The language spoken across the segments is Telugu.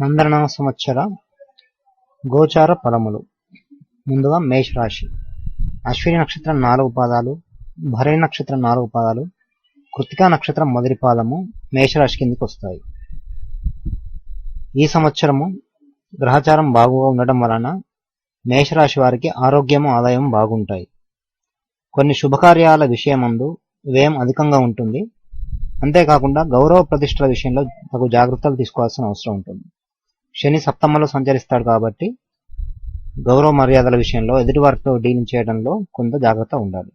నందన సంవత్సర గోచార ఫలములు. ముందుగా మేషరాశి. అశ్విని నక్షత్రం నాలుగు పాదాలు భరణి నక్షత్రం నాలుగు పాదాలు కృతికా నక్షత్రం మొదటి పాదము మేషరాశి కిందకి వస్తాయి. ఈ సంవత్సరము గ్రహచారం బాగుగా ఉండటం వలన మేషరాశి వారికి ఆరోగ్యము ఆదాయం బాగుంటాయి. కొన్ని శుభకార్యాల విషయమందు వ్యయం అధికంగా ఉంటుంది. అంతేకాకుండా గౌరవ ప్రతిష్టల విషయంలో తగు జాగ్రత్తలు తీసుకోవాల్సిన అవసరం ఉంటుంది. శని సప్తమంలో సంచరిస్తాడు కాబట్టి గౌరవ మర్యాదల విషయంలో ఎదుటివారితో డీలింగ్ చేయడంలో కొంత జాగ్రత్త ఉండాలి.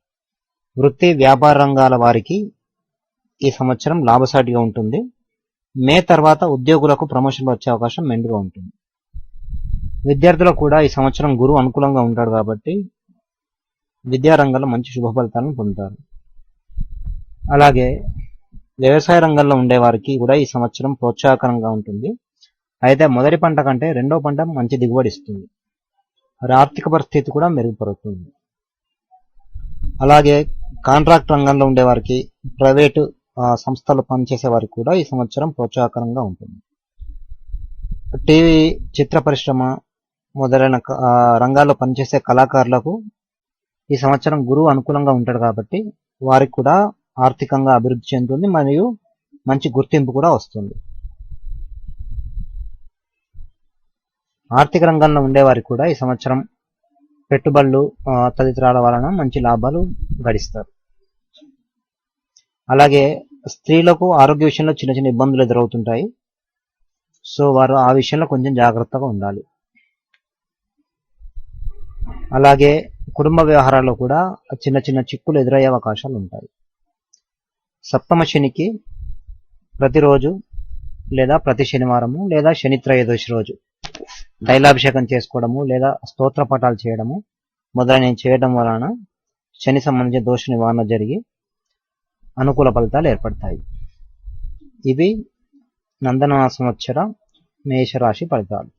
వృత్తి వ్యాపార రంగాల వారికి ఈ సంవత్సరం లాభసాటిగా ఉంటుంది. మే తర్వాత ఉద్యోగులకు ప్రమోషన్లు వచ్చే అవకాశం మెండుగా ఉంటుంది. విద్యార్థులకు కూడా ఈ సంవత్సరం గురువు అనుకూలంగా ఉంటాడు కాబట్టి విద్యారంగంలో మంచి శుభ ఫలితాలను పొందుతారు. అలాగే వ్యవసాయ రంగంలో ఉండే వారికి కూడా ఈ సంవత్సరం ప్రోత్సాహకరంగా ఉంటుంది. అయితే మొదటి పంట కంటే రెండో పంట మంచి దిగుబడి ఇస్తుంది. మరి ఆర్థిక పరిస్థితి కూడా మెరుగుపడుతుంది. అలాగే కాంట్రాక్ట్ రంగంలో ఉండేవారికి ప్రైవేటు సంస్థలు పనిచేసే వారికి కూడా ఈ సంవత్సరం ప్రోత్సాహకరంగా ఉంటుంది. టీవీ చిత్ర పరిశ్రమ మొదలైన రంగాల్లో పనిచేసే కళాకారులకు ఈ సంవత్సరం గురువు అనుకూలంగా ఉంటాడు కాబట్టి వారికి కూడా ఆర్థికంగా అభివృద్ధి చెందుతుంది మరియు మంచి గుర్తింపు కూడా వస్తుంది. ఆర్థిక రంగంలో ఉండేవారికి కూడా ఈ సంవత్సరం పెట్టుబడులు తదితరాల వలన మంచి లాభాలు గడిస్తారు. అలాగే స్త్రీలకు ఆరోగ్య విషయంలో చిన్న చిన్న ఇబ్బందులు ఎదురవుతుంటాయి. సో వారు ఆ విషయంలో కొంచెం జాగ్రత్తగా ఉండాలి. అలాగే కుటుంబ వ్యవహారాల్లో కూడా చిన్న చిన్న చిక్కులు ఎదురయ్యే అవకాశాలు ఉంటాయి. సప్తమ శనికి ప్రతిరోజు లేదా ప్రతి శనివారము లేదా శని త్రయోదశి రోజు తైలాభిషేకం చేసుకోవడము లేదా స్తోత్ర పటాలు చేయడము మొదలైనవి చేయడం వలన శని సంబంధించిన దోష నివారణ జరిగి అనుకూల ఫలితాలు ఏర్పడతాయి. ఇవి నందన సంవత్సర మేషరాశి ఫలితాలు.